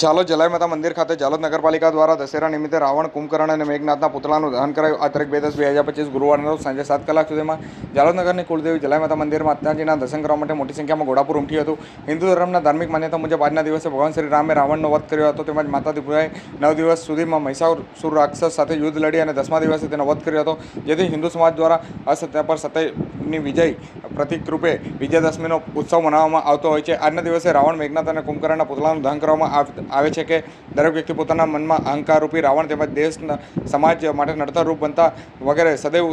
ઝાલોદ જલાઈ માતા મંદિર ખાતે ઝાલોદ નગરપાલિકા દ્વારા દશેરા નિમિત્તે રાવણ, કુંભકર્ણ અને મેઘનાથના પુતળાનું દહન કરાયું. આ તારીખ બે દસ બે હજાર પચીસ ગુરુવારના રોજ સાંજે સાત કલાક સુધીમાં ઝાલોદ નગરની કુળદેવી જલાય માતા મંદિરમાં માતાજીના દર્શન કરવા માટે મોટી સંખ્યામાં ઘોડાપુર ઉમટ્યું હતું. હિન્દુ ધર્મના ધાર્મિક માન્યતા મુજબ આજના દિવસે ભગવાન શ્રી રામે રાવણનો વધ કર્યો હતો. તેમજ માતા ત્રિપુરાએ નવ દિવસ સુધીમાં મહિષાસુર રાક્ષસ સાથે યુદ્ધ લડી અને દસમા દિવસે તેનો વધ કર્યો હતો. જેથી હિન્દુ સમાજ દ્વારા અસત્ય પર સત્યની વિજય પ્રતિકરૂપે વિજયાદશમીનો ઉત્સવ મનાવવામાં આવતો હોય છે. આજના દિવસે રાવણ, મેઘનાથ અને કુંભકર્ણના પુતળાનું દહન કરવામાં આવ- આવે છે કે દરેક વ્યક્તિ પોતાના મનમાં અહંકારરૂપી રાવણ તેમજ દેશના સમાજ માટે નડતરરૂપ બનતા વગેરે સદૈવ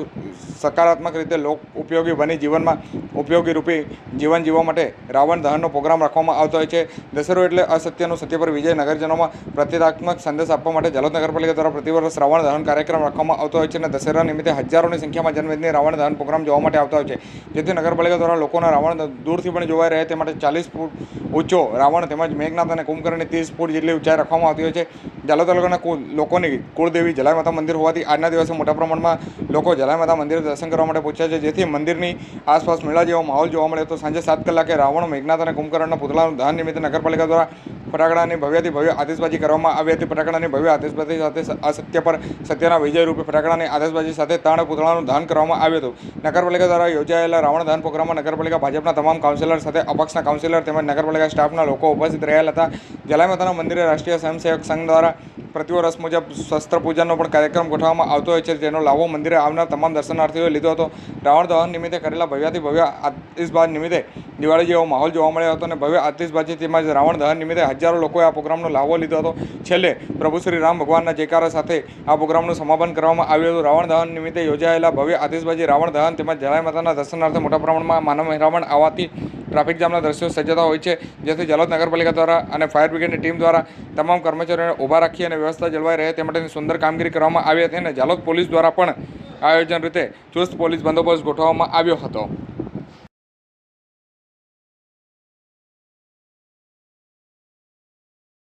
સકારાત્મક રીતે લોક ઉપયોગી બની જીવનમાં ઉપયોગી રૂપી જીવન જીવવા માટે રાવણ દહનનો પ્રોગ્રામ રાખવામાં આવતો હોય છે. દશેરો એટલે અસત્યનું સત્ય પર વિજય નગરજનોમાં પ્રતિકાત્મક સંદેશ આપવા માટે જલોદ નગરપાલિકા દ્વારા પ્રતિવર્ષ રાવણ દહન કાર્યક્રમ રાખવામાં આવતો હોય છે અને દશેરા નિમિત્તે હજારોની સંખ્યામાં જન્મદિને રાવણ દહન પ્રોગ્રામ જોવા માટે આવતા હોય છે. જેથી નગરપાલિકા દ્વારા લોકોના રાવણ દૂરથી પણ જોવાઈ રહે તે માટે ચાલીસ ફૂટ ઊંચો રાવણ તેમજ મેઘનાથ અને કુંભકર્ણની ત્રીસ ફૂટ જેટલી ઊંચાઈ રાખવામાં આવતી હોય છે. ઝાલોદ તાલુકાના લોકોની કુળદેવી જલાય માતા મંદિર હોવાથી આજના દિવસે મોટા પ્રમાણમાં લોકો જલાઈ માતા મંદિરે દર્શન કરવા માટે પહોંચ્યા છે. જેથી મંદિરની આસપાસ મેળા જેવો માહોલ જોવા મળે તો સાંજે સાત કલાકે રાવણ, મેઘનાથ અને કુંભકર્ણના પુતળાનું દહન નિમિત્તે નગરપાલિકા દ્વારા ફટાકડાની ભવ્યથી ભવ્ય આતિશબાજી કરવામાં આવી હતી. ફટાકડાની ભવ્ય આતિશબાજી સાથે અસત્ય પર સત્યના વિજય રૂપે ફટાકડાની આતિશબાજી સાથે ત્રણ પુતળાનું દહન કરવામાં આવ્યું હતું. નગરપાલિકા દ્વારા યોજાયેલા રાવણ દહન પ્રોગ્રામમાં નગરપાલિકા ભાજપના તમામ કાઉન્સિલર સાથે અપક્ષના કાઉન્સિલર તેમજ નગરપાલિકા સ્ટાફના લોકો ઉપસ્થિત રહેલા હતા. જલાઈ માતાના મંદિરે રાષ્ટ્રીય સ્વયંસેવક સંઘ દ્વારા પ્રતિવર્ષ મુજબ શસ્ત્ર પૂજનનો પણ કાર્યક્રમ ગોઠવવામાં આવતો હોય છે. જેનો લાભો મંદિરે આવનાર તમામ દર્શનાર્થીઓએ લીધો હતો. રાવણ દહન નિમિત્તે કરેલા ભવ્યાથી ભવ્ય આતિશબાજ નિમિત્તે દિવાળી જેવો માહોલ જોવા મળ્યો હતો અને ભવ્ય આતિશબાજી તેમજ રાવણ દહન નિમિત્તે હજારો લોકોએ આ પ્રોગ્રામનો લાભો લીધો હતો. છેલ્લે પ્રભુ શ્રી રામ ભગવાનના જયકારા સાથે આ પ્રોગ્રામનું સમાપન કરવામાં આવ્યું હતું. રાવણ દહન નિમિત્તે યોજાયેલા ભવ્ય આતિશબાજી રાવણ દહન તેમજ જલાય માતાના દર્શનાર્થે મોટા પ્રમાણમાં માનવ મહેરામણ આવવાથી ટ્રાફિક જામના દ્રશ્યો સર્જાતા હોય છે, જેથી જલોદ નગરપાલિકા દ્વારા અને ફાયર બ્રિગેડની ટીમ દ્વારા તમામ કર્મચારીઓને ઊભા રાખી અને વ્યવસ્થા જળવાઈ રહે તે માટેની સુંદર કામગીરી કરવામાં આવી હતી અને જાલોદ પોલીસ દ્વારા પણ આયોજન રીતે ચુસ્ત પોલીસ બંદોબસ્ત ગોઠવવામાં આવ્યો હતો.